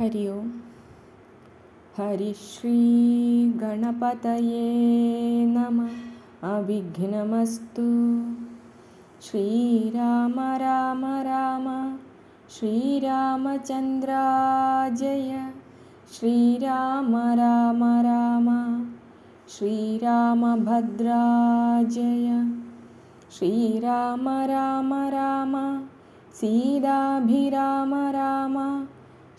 हरि ओं हरिश्रीगणपतये नमः। अविघ्नमस्तु। श्रीराम राम राम। श्रीरामचन्द्रा जय श्रीराम राम राम। श्रीरामभद्रा जय श्रीराम राम राम। सीताभिराम राम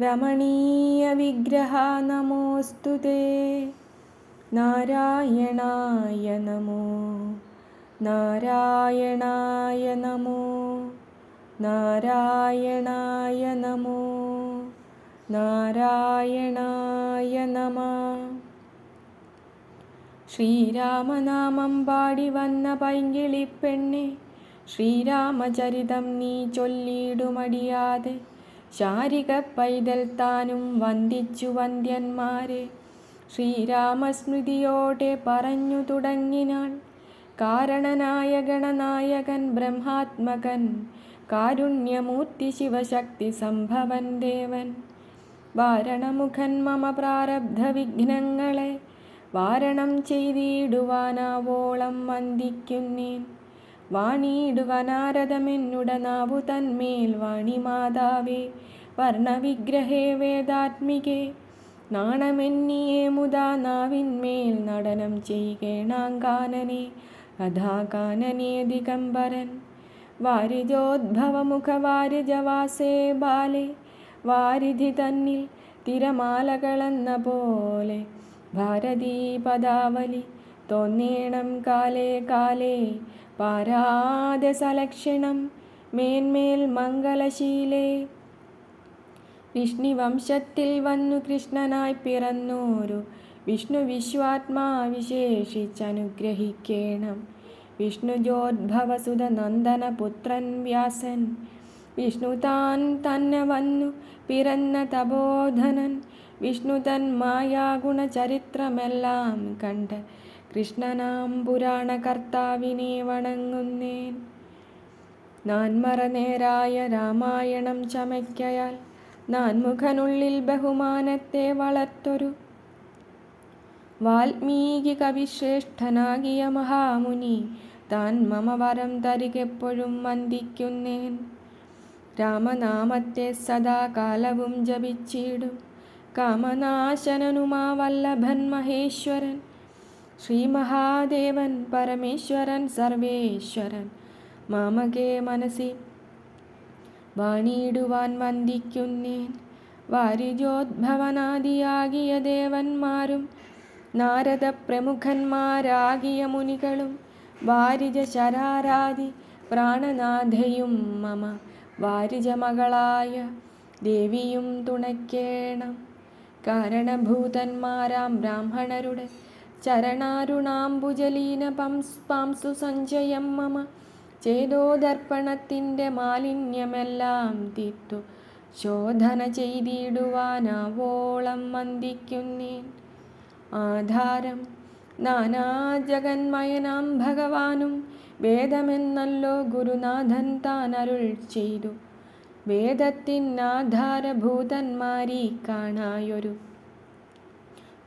रमणीयविग्रह नमोऽस्तु ते नारायणाय नमो नारायणाय नमो नारायणाय नमो നാരായണായ നമ ശ്രീരാമനാമം പാടി വന്ന പൈങ്കിളിപ്പെണ്ണെ ശ്രീരാമചരിതം നീ ചൊല്ലിയിടുമടിയാതെ ശാരിക പൈതൽ താനും വന്ദിച്ചു വന്ദ്യന്മാരെ. ശ്രീരാമസ്മൃതിയോടെ പറഞ്ഞു തുടങ്ങിനാൾ കാരണനായ ഗണനായകൻ ബ്രഹ്മാത്മകൻ കാരുണ്യമൂർത്തി ശിവശക്തി സംഭവൻ ദേവൻ. വാരണമുഖൻ മമ പ്രാരബ്ധ വിഘ്നങ്ങളെ വാരണം ചെയ്തിടുവാനാവോളം വന്ദിക്കുന്നേൻ. വാണിയിടുവനാരദമെന്നുടനാവു തന്മേൽ വാണിമാതാവേ വർണവിഗ്രഹേ വേദാത്മികേ നാണമെന്നിയെ മുതാ നാവിന്മേൽ നടനം ചെയ്യേണാങ്കാനനെ അധാകാനനെ ദിഗംബരൻ. വാരിജോദ്ഭവമുഖവാരിജവാസേ ബാലെ വാരിധി തന്നിൽ തിരമാലകളെന്ന പോലെ ഭാരതീ പദാവലി തോന്നേണം കാലേ കാലേ പാരാതെ സലക്ഷണം മേന്മേൽ മംഗളശീലേ വിഷ്ണുവംശത്തിൽ വന്നു കൃഷ്ണനായി പിറന്നോരു വിഷ്ണു വിശ്വാത്മാ വിശേഷിച്ചനുഗ്രഹിക്കേണം. വിഷ്ണുജോദ്ഭവസുത നന്ദന പുത്രൻ വ്യാസൻ. വിഷ്ണു താൻ തന്നെ വന്നു പിറന്ന തപോധനൻ. വിഷ്ണു തൻ മായാഗുണചരിത്രമെല്ലാം കണ്ട് കൃഷ്ണനാം പുരാണകർത്താവിനെ വണങ്ങുന്നേൻ. നാൻ നേരായ രാമായണം ചമയ്ക്കയാൽ നാൻ നാൻമുഖനുള്ളിൽ ബഹുമാനത്തെ വളർത്തൊരു വാൽമീകി കവിശ്രേഷ്ഠനാകിയ മഹാമുനി താൻ മമ വരം തരികെപ്പോഴും വന്ദിക്കുന്നേൻ. രാമനാമത്തെ സദാകാലവും ജപിച്ചിടും. കാമനാശനനുമാ വല്ലഭൻ മഹേശ്വരൻ. ശ്രീ മഹാദേവൻ പരമേശ്വരൻ സർവേശ്വരൻ. മാമകേ മനസ്സി വാണിയിടുവാൻ വന്ദിക്കുന്നേൻ. വാരിജോദ്ഭവനാദിയാകിയ ദേവന്മാരും നാരദ പ്രമുഖന്മാരാകിയ മുനികളും വാരിജ ശരാരാതി പ്രാണനാഥയും മമ വാരിജ മകളായ ദേവിയും തുണയ്ക്കേണം. കാരണഭൂതന്മാരാം ബ്രാഹ്മണരുടെ ചരണാരുണാംബുജലീന പംസ് പാംസു സഞ്ചയം മമ. ചേതോദർപ്പണത്തിന്റെ മാലിന്യമെല്ലാം തീത്തു ശോധന ചെയ്തിടുവാനാവോളം വന്ദിക്കുന്നേൻ. ആധാരം നാനാ ജഗന്മയനാം ഭഗവാനും വേദമെന്നല്ലോ ഗുരുനാഥൻ താൻ അരുൾ ചെയ്തു. വേദത്തിനാധാരഭൂതന്മാരീ കാണായൊരു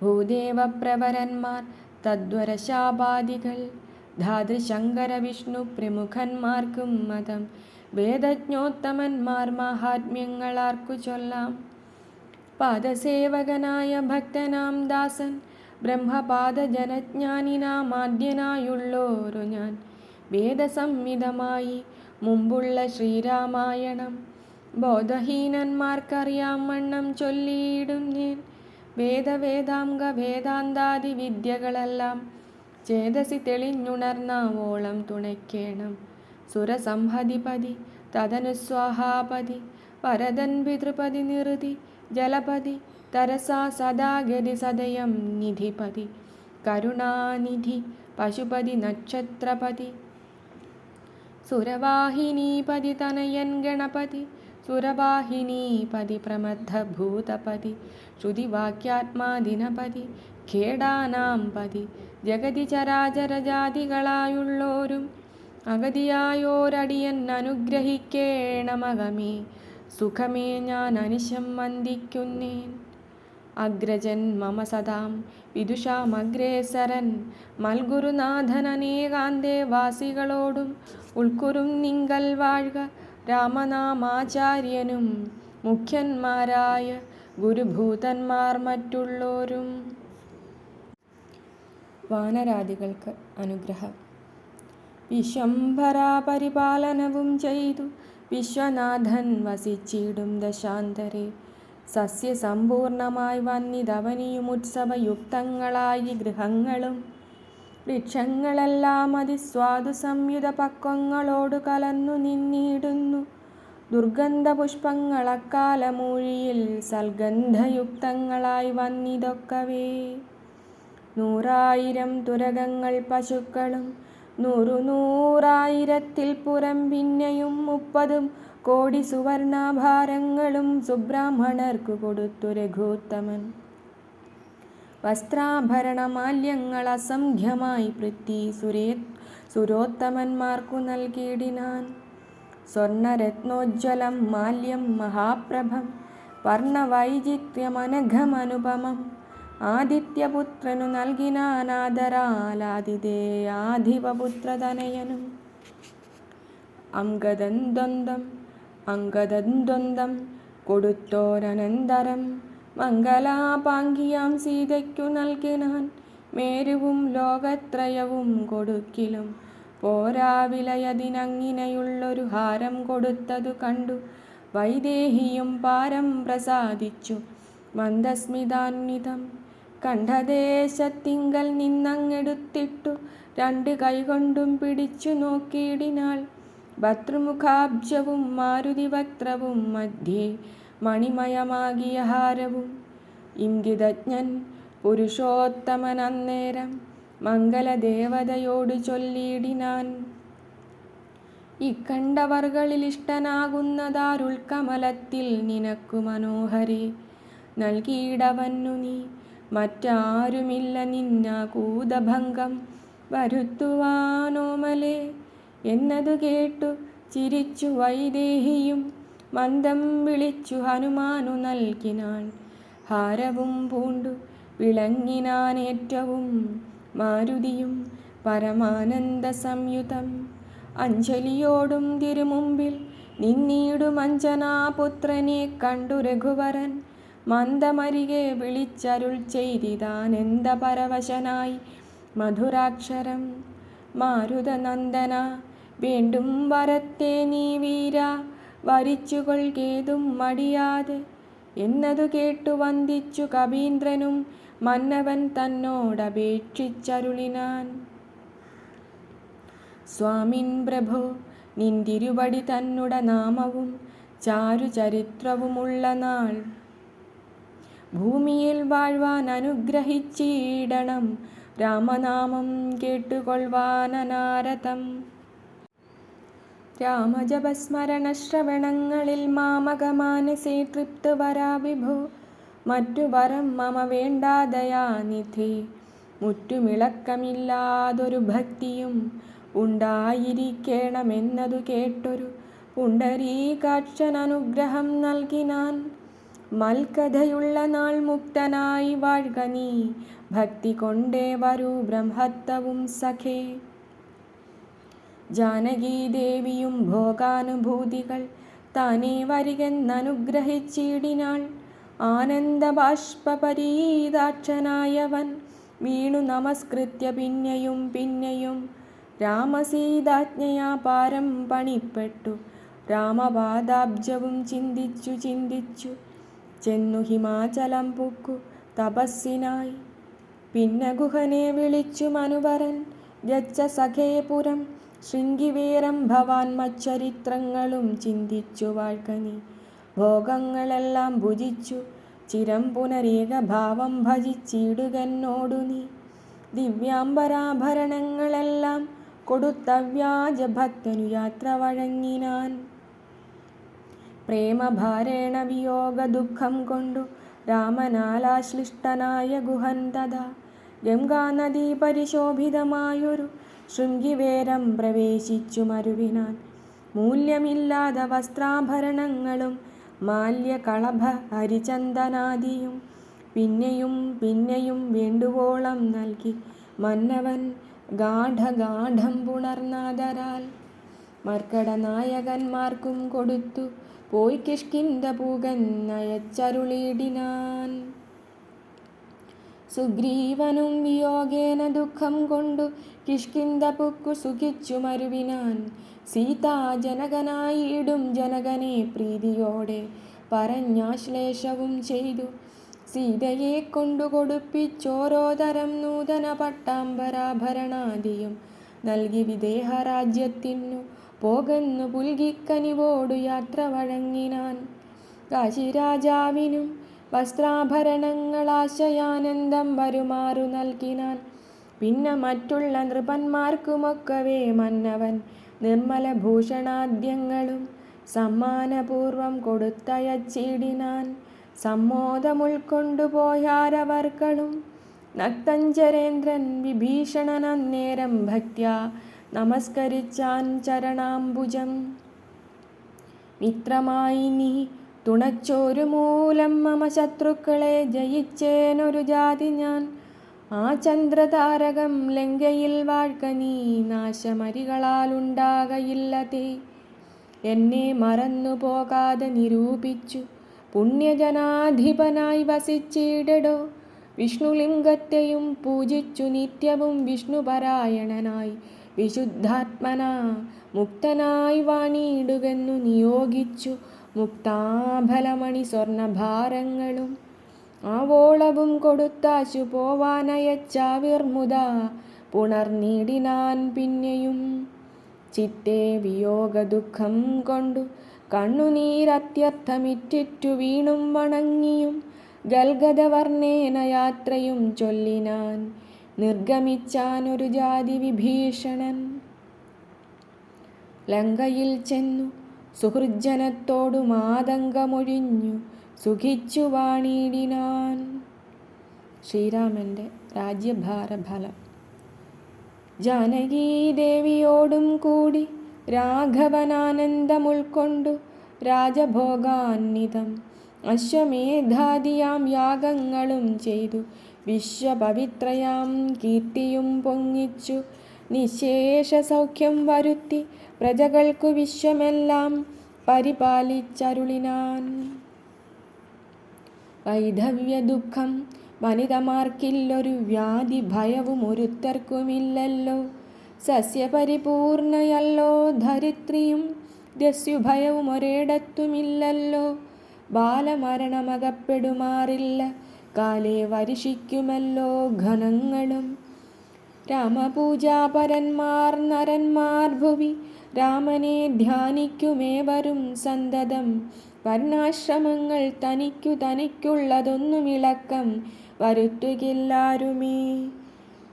ഭൂദേവപ്രവരന്മാർ തദ്വരശാപാദികൾ ധാതൃശങ്കര വിഷ്ണു പ്രമുഖന്മാർക്കും മതം. വേദജ്ഞോത്തമന്മാർ മഹാത്മ്യങ്ങളാർക്കു ചൊല്ലാം. പാദസേവകനായ ഭക്തനാം ദാസൻ ബ്രഹ്മപാദജനജ്ഞാനിനാമാദ്യനായുള്ളോരു ഞാൻ. വേദസംഹിതമായി മുമ്പുള്ള ശ്രീരാമായണം. ബോധഹീനന്മാർക്കറിയാം വണ്ണം ചൊല്ലിയിടുന്നേൻ വേദവേദാംഗ വേദാന്താദി വിദ്യകളെല്ലാം ചേതസി തെളിഞ്ഞുണർന്നാവോളം തുണയ്ക്കേണം. സുരസംഹതിപതി തദനുസ്വാഹാപതി പരതൻ പിതൃപതി നിറുതി ജലപതി തരസാ സദാഗതി സദയം നിധിപതി കരുണാനിധി പശുപതി നക്ഷത്രപതി സുരവാഹിനീപതി തനയൻ ഗണപതി സുരവാഹിനീപതി പ്രമദ്ധഭൂതപതി ശ്രുതിവാക്യാത്മാദിനപതി ഖേടാനാം പതി ജഗതി ചരാചരജാതികളായുള്ളോരും അഗതിയായോരടിയൻ അനുഗ്രഹിക്കേണമകമേ സുഖമേ ഞാൻ അനിശം വന്ദിക്കുന്നേൻ. അഗ്രജൻ മമ സദാം വിദുഷാമഗ്രേസരൻ മൽഗുരുനാഥനേകാന്തേ വാസികളോടും ഉൾക്കുറും നിങ്കൽ വാഴ്ക രാമനാമാചാര്യനും മുഖ്യന്മാരായ ഗുരുഭൂതന്മാർ മറ്റുള്ളോരും. വാനരാദികൾക്ക് അനുഗ്രഹം. വിശംഭരാപരിപാലനവും ചെയ്തു. വിശ്വനാഥൻ വസിച്ചിടും ദശാന്തരെ. സസ്യസമ്പൂർണമായി വന്നിതവനിയും ഉത്സവയുക്തങ്ങളായി ഗൃഹങ്ങളും വൃക്ഷങ്ങളെല്ലാം അതിസ്വാദു സംയുത പക്വങ്ങളോട് കലന്നു നിന്നിടുന്നു. ദുർഗന്ധ പുഷ്പങ്ങളക്കാലമൂഴിയിൽ സൽഗന്ധയുക്തങ്ങളായി വന്നിതൊക്കവേ. നൂറായിരം തുരകങ്ങൾ പശുക്കളും നൂറു നൂറായിരത്തിൽ പുറം പിന്നെയും മുപ്പതും കോടി സുവർണാഭാരങ്ങളും സുബ്രാഹ്മണർക്കു കൊടുത്തു രഘുത്തമൻ. വസ്ത്രാഭരണമാല്യങ്ങൾ അസംഖ്യമായി പൃഥ്വി സുരേ സുരോത്തമന്മാർക്കു നൽകിയിടിനാൻ. സ്വർണരത്നോജ്വലം മാല്യം മഹാപ്രഭം വർണവൈചിത്യമനഘമനുപമം ആദിത്യപുത്രനു നൽകിനാനാദരാലാതിഥേയാധിപപുത്രതനയനും അങ്കദന്തൊന്തം അങ്കദന്തൊന്തം കൊടുത്തോരനന്തരം മംഗലാപാങ്കിയാം സീതയ്ക്കു നൽകിനാൻ മേരുവും ലോകത്രയവും കൊടുക്കിലും. പോരാവിലയതിനങ്ങിനെയുള്ളൊരു ഹാരം കൊടുത്തതു കണ്ടു. വൈദേഹിയും പാരം പ്രസാദിച്ചു. മന്ദസ്മിതാന്വിതം കണ്ഠദേശത്തിങ്കൽ നിന്നങ്ങെടുത്തിട്ടു. രണ്ട് കൈകൊണ്ടും പിടിച്ചു നോക്കിയിടിനാൾ. ഭർത്തൃമുഖാബ്ജവും മാരുതിവക്ത്രവും മധ്യേ മണിമയമാകിയ ഹാരവും. ഇംഗിതജ്ഞൻ പുരുഷോത്തമൻ അന്നേരം മംഗലദേവതയോട് ചൊല്ലിയിടിനാൻ. ഇക്കണ്ടവർകളിൽ ഇഷ്ടനാകുന്നതാരുൾക്കമലത്തിൽ നിനക്കു മനോഹരി നൽകിയിടവന്നു നീ. മറ്റാരുമില്ല നിന്ന കൂതഭംഗം വരുത്തുവാനോമലേ. എന്നതു കേട്ടു ചിരിച്ചു വൈദേഹിയും മന്ദം വിളിച്ചു ഹനുമാനു നൽകിനാൻ. ഹാരവും പൂണ്ടു വിളങ്ങിനാനേറ്റവും മാരുതിയും പരമാനന്ദ സംയുതം. അഞ്ജലിയോടും തിരുമുമ്പിൽ നിന്നീടും അഞ്ജനാപുത്രനെ കണ്ടു രഘുവരൻ. മന്ദമരികെ വിളിച്ചരുൾ ചെയ്തിതാനെന്ത പരവശനായി മധുരാക്ഷരം. മാരുതനന്ദന വീണ്ടും വരത്തെ നീ വീര വരിച്ചുകൊൾകേതും മടിയാതെ. എന്നതു കേട്ടു വന്ദിച്ചു കവീന്ദ്രനും മന്നവൻ തന്നോടപേക്ഷിച്ചരുളിനാൻ. സ്വാമിൻ പ്രഭോ നിന്തിരുവടി തന്നുട നാമവും ചാരുചരിത്രവുമുള്ള നാൾ. ഭൂമിയിൽ വാഴ്വാൻ അനുഗ്രഹിച്ചിടണം രാമനാമം കേട്ടുകൊള്ളുവാനനാരതം രാമജപസ്മരണശ്രവണങ്ങളിൽ മാമകമാനസേ തൃപ്ത് വരാ വിഭോ. മറ്റു വരം മമ വേണ്ടാതയാനിധി മുറ്റുമിളക്കമില്ലാതൊരു ഭക്തിയും ഉണ്ടായിരിക്കണമെന്നതു കേട്ടൊരു പുണ്ടരീകാക്ഷൻ അനുഗ്രഹം നൽകിനാൻ മൽക്കഥയുള്ള നാൾ മുക്തനായി വാഴ്ക നീ. ഭക്തി കൊണ്ടേ വരൂ ബ്രഹ്മത്വവും സഖേ. ജാനകീദേവിയും ഭോഗാനുഭൂതികൾ താനേ വരികെന്നനുഗ്രഹിച്ചിടിനാൾ. ആനന്ദബാഷ്പരീതാക്ഷനായവൻ വീണു നമസ്കൃത്യ പിന്നെയും പിന്നെയും. രാമസീതാജ്ഞയാ പാരം പണിപ്പെട്ടു. രാമപാദാബ്ജവും ചിന്തിച്ചു ചിന്തിച്ചു. ചെന്നു ഹിമാചലം പൂക്കു തപസ്സിനായി. പിന്നെ ഗുഹനെ വിളിച്ചു മനുവരൻ. ഗച്ച സഖേപുരം ശൃംഗിവേരം ഭവാൻ മച്ചരിത്രങ്ങളും ചിന്തിച്ചു വാഴ്ക്കനി ഭോഗങ്ങളെല്ലാം ഭുജിച്ചു. ചിരം പുനരേകഭാവം ഭജിച്ചിടുകന്നോടു നീ. ദിവ്യാംബരാഭരണങ്ങളെല്ലാം കൊടുത്ത വ്യാജഭക്തനു യാത്ര വഴങ്ങിനാൻ. പ്രേമഭാരേണ വിയോഗ ദുഃഖം കൊണ്ടു രാമനാലാശ്ലിഷ്ടനായ ഗുഹൻ ഗംഗാനദീ പരിശോഭിതമായൊരു ശൃംഗിവേരം പ്രവേശിച്ചു മരുവിനാൻ മൂല്യമില്ലാത്ത വസ്ത്രാഭരണങ്ങളും മാല്യകളഭ ഹരിചന്ദനാദിയും പിന്നെയും പിന്നെയും വേണ്ടുവോളം നൽകി മന്നവൻ ഗാഠഗാഠം പുണർന്നാദരാൽ മർക്കടനായകന്മാർക്കും കൊടുത്തു പോയി കിഷ്കിന്ത പൂകൻ നയച്ചരുളിടിനാൻ. സുഗ്രീവനും വിയോഗേന ദുഃഖം കൊണ്ടു കിഷ്കിന്ത പുക്കു സുഖിച്ചു മരുവിനാൻ. സീതാ ജനകനായിടും ജനകനെ പ്രീതിയോടെ പറഞ്ഞാശ്ലേഷവും ചെയ്തു. സീതയെ കൊണ്ടു കൊടുപ്പിച്ചോരോ തരം നൂതന പട്ടാംബരാഭരണാദിയും നൽകി വിദേഹരാജ്യത്തിനു പോകുന്നു പുൽകിക്കനിവോടു യാത്ര വഴങ്ങിനാൻ. കാശിരാജാവിനും വസ്ത്രാഭരണങ്ങളാശയാനന്ദം വരുമാറു നൽകിനാൻ. പിന്നെ മറ്റുള്ള നൃപന്മാർക്കുമൊക്കവേ മന്നവൻ. നിർമ്മല ഭൂഷണാദ്യങ്ങളും സമ്മാനപൂർവം കൊടുത്തയച്ചിടിനാൻ. സമ്മോദമുൾക്കൊണ്ടുപോയാരവർക്കളും നക്തഞ്ചരേന്ദ്രൻ വിഭീഷണനന്നേരം ഭക്യ നമസ്കരിച്ചാൻ ചരണാംബുജം. മിത്രമായി നീ തുണച്ചോരു മൂലം മമ ശത്രുക്കളെ ജയിച്ചേനൊരു ജാതി ഞാൻ. ആ ചന്ദ്രതാരകം ലങ്കയിൽ വാഴ്ക നീ നാശമരികളാലുണ്ടാകയില്ലതേ എന്നെ മറന്നു പോകാതെ നിരൂപിച്ചു പുണ്യജനാധിപനായി വസിച്ചിടടോ. വിഷ്ണുലിംഗത്തെയും പൂജിച്ചു നിത്യവും വിഷ്ണുപരായണനായി വിശുദ്ധാത്മന മുക്തനായി വാണിയിടുകെന്നു നിയോഗിച്ചു മുക്താഫലമണി സ്വർണഭാരങ്ങളും ആവോളവും കൊടുത്താശു പോവാനയച്ചാവിർമുത പുണർനീടിനാൻ പിന്നെയും. ചിത്തെ വിയോഗ ദുഃഖം കൊണ്ടു കണ്ണുനീരത്യർത്ഥമിറ്റിറ്റു വീണും വണങ്ങിയും ഗൽഗതവർണേന യാത്രയും ചൊല്ലിനാൻ നിർഗമിച്ചാനൊരു ജാതി വിഭീഷണൻ. ലങ്കയിൽ ചെന്നു സുഹൃജ്ജനത്തോടു മാതങ്കമൊഴിഞ്ഞു സുഖിച്ചു വാണിടിനാൻ. ശ്രീരാമന്റെ രാജ്യഭാരഫലം. ജാനകീദേവിയോടും കൂടി രാഘവനാനന്ദമുൾക്കൊണ്ടു രാജഭോഗാന്വിതം അശ്വമേധാദിയാം യാഗങ്ങളും ചെയ്തു വിശ്വപവിത്രയാം കീർത്തിയും പൊങ്ങിച്ചു നിശേഷ സൗഖ്യം വരുത്തി പ്രജകൾക്കു വിശ്വമെല്ലാം പരിപാലിച്ചരുളിനാൻ. വൈധവ്യ ദുഃഖം വനിതമാർക്കില്ലൊരു വ്യാധി ഭയവും ഒരുത്തർക്കുമില്ലല്ലോ. സസ്യപരിപൂർണയല്ലോ ധരിത്രിയും ദസ്യുഭയവും ഒരിടത്തുമില്ലല്ലോ. ബാലമരണമകപ്പെടുമാറില്ല കാലേ വരിഷിക്കുമല്ലോ ഘനങ്ങളും. രാമപൂജാപരന്മാർ നരന്മാർ ഭുവി രാമനെ ധ്യാനിക്കുമേവരും സന്തതം. വർണാശ്രമങ്ങൾ തനിക്കു തനിക്കുള്ളതൊന്നുമിളക്കം. വരുത്തുകില്ലാരുമേ?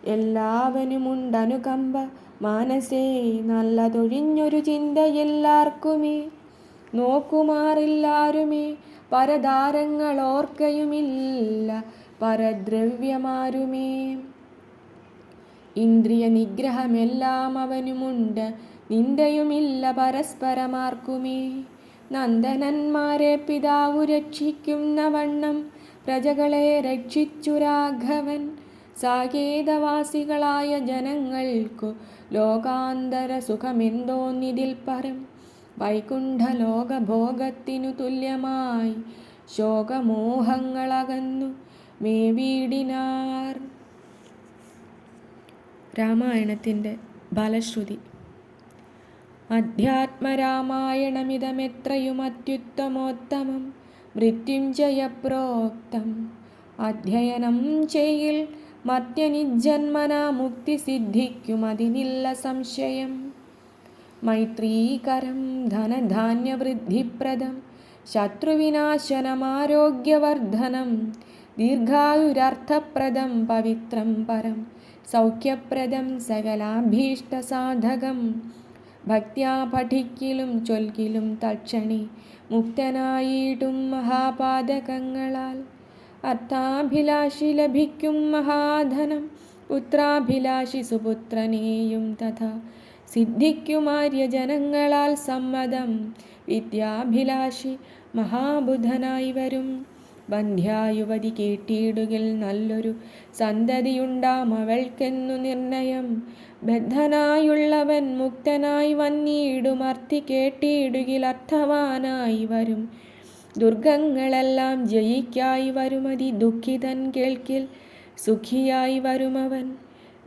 എല്ലാവനുമുണ്ടനുകമ്പ മാനസേ നല്ലതൊഴിഞ്ഞൊരു ചിന്തയെല്ലാർക്കുമേ നോക്കുമാറില്ലാരുമേ? പരതാരങ്ങളോർക്കയുമില്ല. പരദ്രവ്യമാരുമേ? ഇന്ദ്രിയ നിഗ്രഹമെല്ലാം അവനുമുണ്ട്. നിന്ദയുമില്ല പരസ്പരമാർക്കുമേ. നന്ദനന്മാരെ പിതാവു രക്ഷിക്കുന്ന വണ്ണം പ്രജകളെ രക്ഷിച്ചു രാഘവൻ. സാകേതവാസികളായ ജനങ്ങൾക്കു ലോകാന്തര സുഖമെന്തോന്നിതിൽ പരം. വൈകുണ്ഠ ലോകഭോഗത്തിനു തുല്യമായി ശോകമോഹങ്ങളകന്നു. മേവീടിനാർ രാമായണത്തിന്റെ ബലശ്രുതി. അധ്യാത്മരാമായണമിതമെത്രയും അത്യുത്തമോത്തമം മൃത്യുഞ്ജയപ്രോക്തം അധ്യയനം ചെയ്യിൽ മത്യനിജന്മനാ മുക്തി സിദ്ധിക്കും അതിനില്ല സംശയം. മൈത്രീകരം ധനധാന്യവൃദ്ധിപ്രദം ശത്രുവിനാശനമാരോഗ്യവർദ്ധനം ദീർഘായുരർത്ഥപ്രദം പവിത്രം പരം. സൗഖ്യപ്രദം സകലാഭീഷ്ടസാധകം. ഭക്തിയാ പഠിക്കിലും ചൊൽക്കിലും തക്ഷണി മുക്തനായിട്ടും മഹാപാതകങ്ങളാൽ അർത്ഥാഭിലാഷി ലഭിക്കും മഹാധനം പുത്രാഭിലാഷി സുപുത്രനെയും തഥാ. സിദ്ധിക്കുമാര്യജനങ്ങളാൽ സമ്മതം വിദ്യാഭിലാഷി മഹാബുധനായി വരും. ബന്ധ്യായുവതി കേട്ടിയിടുകിൽ നല്ലൊരു സന്തതിയുണ്ടാം അവൾക്കെന്നു നിർണയം. ബദ്ധനായുള്ളവൻ മുക്തനായി വന്നിടുമർത്തി കേട്ടിയിടുകിൽ അർത്ഥവാനായി വരും. ദുർഗങ്ങളെല്ലാം ജയിക്കായി വരുമതി ദുഃഖിതൻ കേൾക്കിൽ സുഖിയായി വരുമവൻ.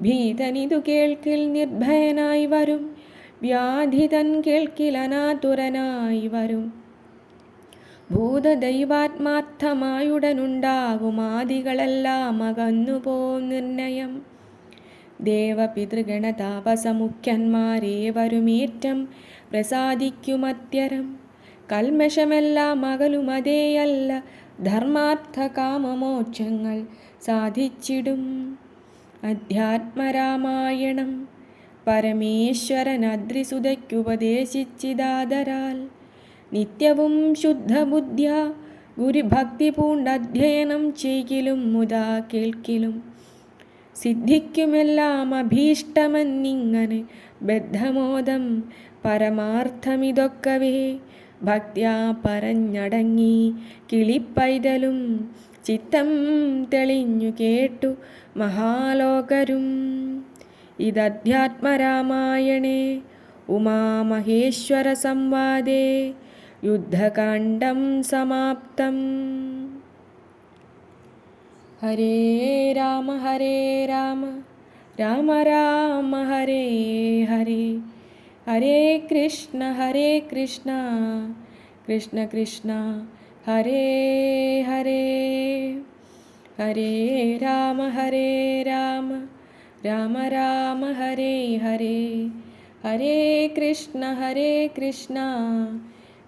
ഭീതനിതു കേൾക്കിൽ നിർഭയനായി വരും വ്യാധിതൻ കേൾക്കിൽ അനാതുരനായി വരും. ഭൂതദൈവാത്മാർത്ഥമായുടനുണ്ടാകും ആദികളെല്ലാം അകന്നുപോ നിർണയം. ദേവപിതൃഗണതാപസമുഖ്യന്മാരേവരുമേറ്റം പ്രസാദിക്കുമത്യരം. കൽമഷമെല്ലാം അകലുമതേയല്ല ധർമാർത്ഥ കാമമോക്ഷങ്ങൾ സാധിച്ചിടും. അധ്യാത്മരാമായണം പരമേശ്വരനദ്രിസുതയ്ക്കുപദേശിച്ചിതാദരാൽ നിത്യവും ശുദ്ധബുദ്ധ്യ ഗുരുഭക്തി പൂണ്ടധ്യയനം ചെയ്യലും മുതാ കേൾക്കിലും. സിദ്ധിക്കുമെല്ലാം അഭീഷ്ടമെന്നിങ്ങനെ ബദ്ധമോദം പരമാർത്ഥമിതൊക്കവേ. ഭക്ത്യാ പറഞ്ഞടങ്ങി കിളിപ്പൈതലും ചിത്തം തെളിഞ്ഞു കേട്ടു മഹാലോകരും. ഇതധ്യാത്മരാമായണേ ഉമാമഹേശ്വര സംവാദേ युद्धकाण्डं समाप्तम्। हरे राम हरे राम राम राम हरे हरे। हरे कृष्ण हरे कृष्ण कृष्ण कृष्ण हरे हरे। हरे राम हरे राम राम राम हरे हरे। हरे कृष्ण हरे कृष्ण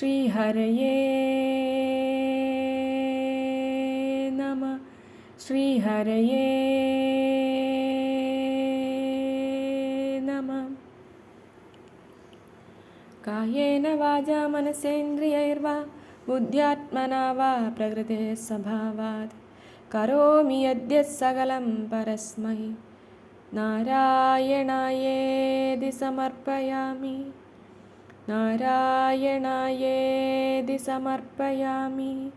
श्रीहरये नमः। श्रीहरये नमः। काह्येन वाजा मनसेन्द्रियैर्वा बुद्ध्यात्मना वा प्रकृतेः स्वभावात्। करोमि अद्य सकलं परस्मै नारायणायेदि समर्पयामि। नारायणायेदि समर्पयामि।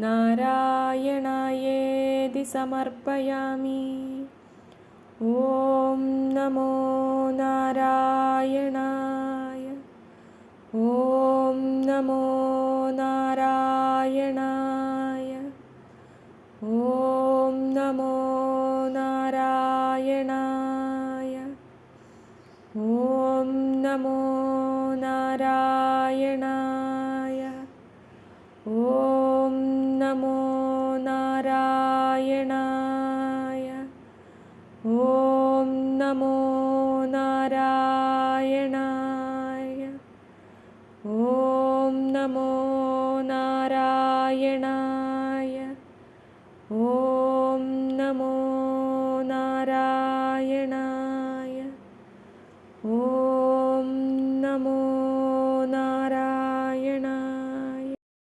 नारायणायेदि समर्पयामि। ॐ नमो नारायणाय। ॐ नमो नारायणाय। ॐ नमो